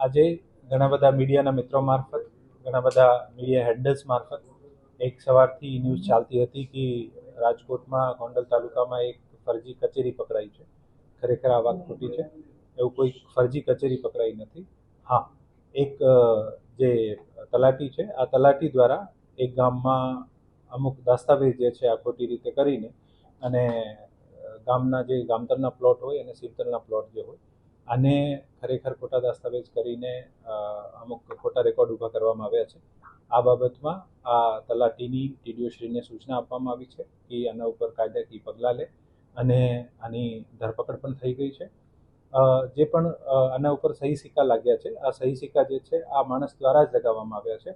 આજે ઘણા બધા મીડિયાના મિત્રો મારફત, ઘણા બધા મીડિયા હેન્ડલ્સ મારફત એક સવારથી ન્યૂઝ ચાલતી હતી કે રાજકોટમાં ગોંડલ તાલુકામાં એક ફરજી કચેરી પકડાઈ છે. ખરેખર આ વાત ખોટી છે. એવું કોઈ ફરજી કચેરી પકડાઈ નથી. હા, એક જે તલાટી છે, આ તલાટી દ્વારા એક ગામમાં અમુક દસ્તાવેજ જે છે આ ખોટી રીતે કરીને અને ગામના જે ગામતરના પ્લોટ હોય અને સિમતરના પ્લોટ જે હોય આને ખરેખર ખોટા દસ્તાવેજ કરીને અમુક ખોટા રેકોર્ડ ઊભા કરવામાં આવ્યા છે. આ બાબતમાં આ તલાટીની ટીડીઓશ્રીને સૂચના આપવામાં આવી છે કે આના ઉપર કાયદાકીય પગલાં લે અને આની ધરપકડ પણ થઈ ગઈ છે. જે પણ આના ઉપર સહી સિક્કા લાગ્યા છે, આ સહી સિક્કા જે છે આ માણસ દ્વારા જ લગાવવામાં આવ્યા છે.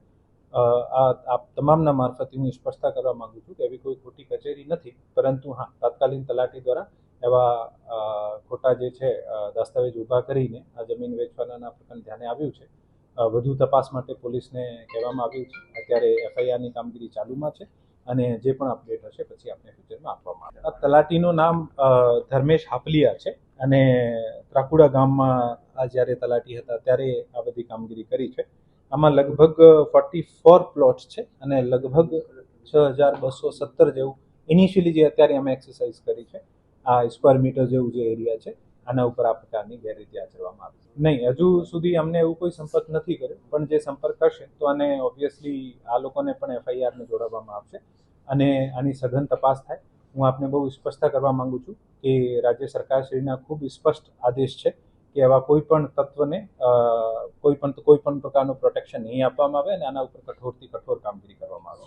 આ તમામના મારફતે હું સ્પષ્ટતા કરવા માગું છું કે એવી કોઈ ખોટી કચેરી નથી, પરંતુ હા, તાત્કાલિક તલાટી દ્વારા એવા ખોટા જે છે દસ્તાવેજ ઊભા કરીને આ જમીન વેચવાના પ્રકરણ ધ્યાને આવ્યું છે. વધુ તપાસ માટે પોલીસને કહેવામાં આવ્યું છે. અત્યારે એફઆઈઆરની કામગીરી ચાલુમાં છે અને જે પણ અપડેટ હશે પછી આપણે ફ્યુચરમાં આપવામાં આવે. તલાટીનું નામ ધર્મેશ હાપલિયા છે અને ત્રાકુડા ગામમાં આ જ્યારે તલાટી હતા ત્યારે આ બધી કામગીરી કરી છે. આમાં લગભગ ફોર્ટી ફોર પ્લોટ્સ છે અને લગભગ છ હજાર બસો સત્તર જેવું ઇનિશિયલી જે અત્યારે અમે એક્સરસાઇઝ કરી છે આ સ્ક્વેર મીટર જેવું જે એરિયા છે, આના ઉપર આ પ્રકારની ગેરરીતિ આચરવામાં આવી નહીં, હજુ સુધી અમને એવું કોઈ સંપર્ક નથી કર્યો, પણ જે સંપર્ક કરશે તો આને ઓબ્વિયસલી આ લોકોને પણ એફઆઈઆરને જોડાવવામાં આવશે અને આની સઘન તપાસ થાય. હું આપને બહુ સ્પષ્ટતા કરવા માંગુ છું કે રાજ્ય સરકારશ્રીના ખૂબ સ્પષ્ટ આદેશ છે કે આવા કોઈ પણ તત્વને કોઈ પણ કોઈ પણ પ્રકારનું પ્રોટેક્શન નહીં આપવામાં આવે અને આના ઉપર કઠોરથી કઠોર કામગીરી કરવામાં આવે.